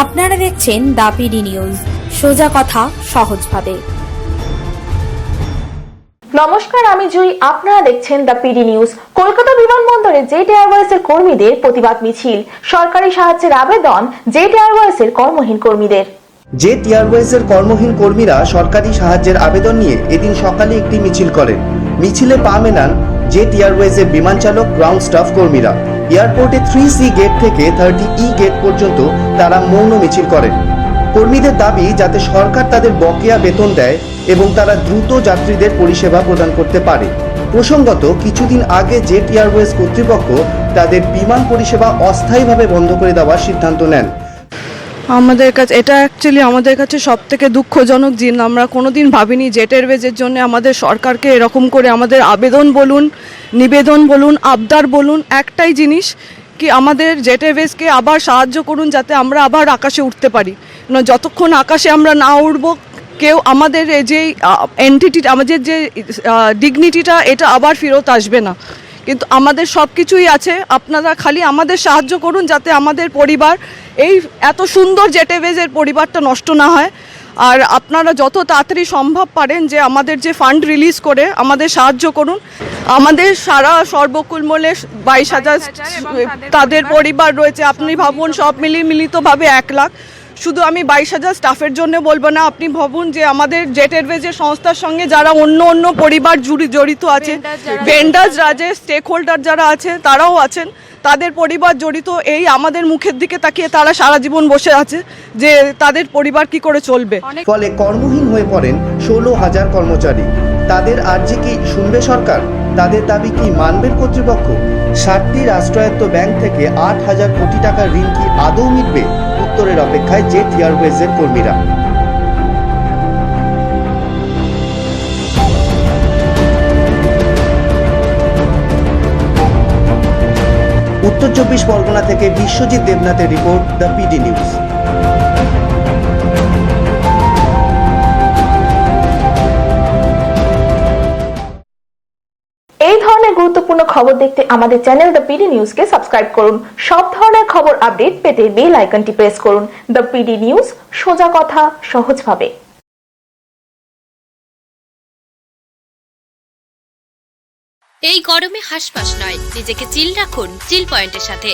আপনারা দেখছেন দা PD news. সোজা কথা সহজভাবে। নমস্কার আমি জুই। আপনারা দেখছেন দ্য পিডি নিউজ। কলকাতা বিমানবন্দরে জেট এয়ারওয়েজের কর্মীদের প্রতিবাদ মিছিল। সরকারি সাহায্যের আবেদন জেট এয়ারওয়েজের কর্মহীন কর্মীদের। জেট এয়ারওয়েজের কর্মহীন কর্মীরা সরকারি সাহায্যের আবেদন নিয়ে এদিন সকালে একটি মিছিল করেন মিছিলে পা মেলান জেট এয়ারওয়েজের বিমান চালক গ্রাউন্ড স্টাফ কর্মীরা। এয়ারপোর্টে থ্রি সি গেট থেকে থার্টি ই গেট পর্যন্ত তারা মৌন মিছিল করেন। কর্মীদের দাবি, যাতে সরকার তাদের বকেয়া বেতন দেয় এবং তারা দ্রুত যাত্রীদের পরিষেবা প্রদান করতে পারে। প্রসঙ্গত, কিছুদিন আগে জেট এয়ারওয়েজ কর্তৃপক্ষ তাদের বিমান পরিষেবা অস্থায়ীভাবে বন্ধ করে দেওয়ার সিদ্ধান্ত নেন। আমাদের কাছে এটা অ্যাকচুয়ালি আমাদের কাছে সব থেকে দুঃখজনক দিন আমরা কোনোদিন ভাবিনি জেট এয়ারওয়েজের জন্য আমাদের সরকারকে এরকম করে আমাদের আবেদন বলুন, নিবেদন বলুন, আবদার বলুন, একটাই জিনিস কি আমাদের জেট এয়ারওয়েজকে আবার সাহায্য করুন যাতে আমরা আবার আকাশে উঠতে পারি। যতক্ষণ আকাশে আমরা না উঠবো কেউ আমাদের এই যে এন্টিটি আমাদের যে ডিগনিটিটা এটা আবার ফেরত আসবে না। কিন্তু আমাদের সব কিছুই আছে। আপনারা খালি আমাদের সাহায্য করুন যাতে আমাদের পরিবার এই এত সুন্দর জেটেভেজের পরিবারটা নষ্ট না হয়। আর আপনারা যত তাড়াতাড়ি সম্ভব পারেন যে আমাদের যে ফান্ড রিলিজ করে আমাদের সাহায্য করুন। আমাদের সারা সর্বকুল সর্বকুলমূলে বাইশ হাজার তাদের পরিবার রয়েছে। আপনি ভাবুন সব মিলিয়ে মিলিতভাবে এক লাখ। শুধু আমি বাইশ হাজার স্টাফের জন্য বলব না আপনি ভাবুন যে আমাদের জেট এয়ারওয়েজের সংস্থার সঙ্গে যারা অন্য অন্য পরিবার জুড়ি জড়িত আছে ভেন্ডার্সরা যে স্টেক হোল্ডার যারা আছে তারাও আছেন তাদের পরিবার জড়িত এই আমাদের মুখের দিকে তাকিয়ে তারা সারা জীবন বসে আছে যে তাদের পরিবার কি করে চলবে। ফলে কর্মহীন হয়ে পড়েন ষোলো হাজার কর্মচারী। তাদের আর্জি কি শুনবে সরকার? তাদের দাবি কি মানবেন কর্তৃপক্ষ? ষাটটি রাষ্ট্রায়ত্ত ব্যাংক থেকে আট হাজার কোটি টাকার ঋণ কি আদৌ মিটবে? উত্তরের অপেক্ষায় জেট এয়ারওয়েজের কর্মীরা। উত্তর চব্বিশ পরগনা থেকে বিশ্বজিৎ দেবনাথের রিপোর্ট দ্য পিডি নিউজ। খবর দেখতে আমাদের চ্যানেল দ্য পিডি নিউজকে সাবস্ক্রাইব করুন। সব ধরনের খবর আপডেট পেতে বেল আইকনটি প্রেস করুন। দ্য পিডি নিউজ সোজা কথা, সহজভাবে। এই গরমে হাসপাস নয়, নিজেকে চিল রাখুন চিল পয়েন্টের সাথে।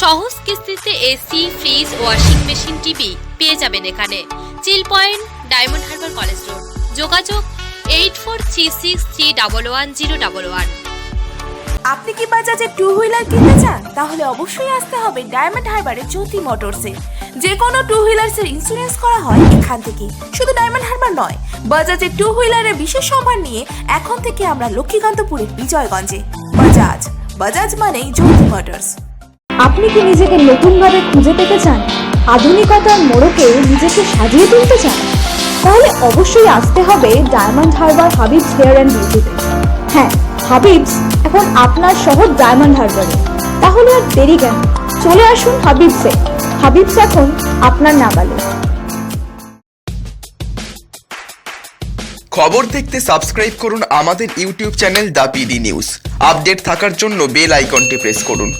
সহজ কিস্তিতে AC fridge washing machine TV পেয়ে যাবেন এখানে। Chill Point Diamond Harbour College Road যোগাযোগ eight four three six three double one zero double one আপনি কি বাজাজে টু হুইলার কিনতে চান? তাহলে অবশ্যই আসতে হবে ডায়মন্ড হারবারের জ্যোতি মোটরসে যে কোনো টু হুইলার্সের ইন্স্যুরেন্স করা হয় এখান থেকে। শুধু ডায়মন্ড হারবার নয়, বাজাজে টু হুইলারের বিশেষ সম্মান নিয়ে এখন থেকে আমরা লক্ষ্মীকান্তপুরের বিজয়গঞ্জে। বাজাজ বাজাজ মানেই জ্যোতি মোটরস আপনি কি নিজেকে নতুনভাবে খুঁজে পেতে চান? আধুনিকতার মোড়কে নিজেকে সাজিয়ে তুলতে চান? তাহলে অবশ্যই আসতে হবে Diamond Harbour Habib's hair and বিউটিতে হ্যাঁ হাবিবস এখন আপনার শহর ডায়মন্ড হারবারে। তাহলে আর দেরি কেন? চলে আসুন হাবিবসে হাবিবস এখন আপনার নাগালে। খবর দেখতে সাবস্ক্রাইব করুন আমাদের YouTube channel the PD news. Update থাকার জন্য বেল আইকনটি প্রেস করুন।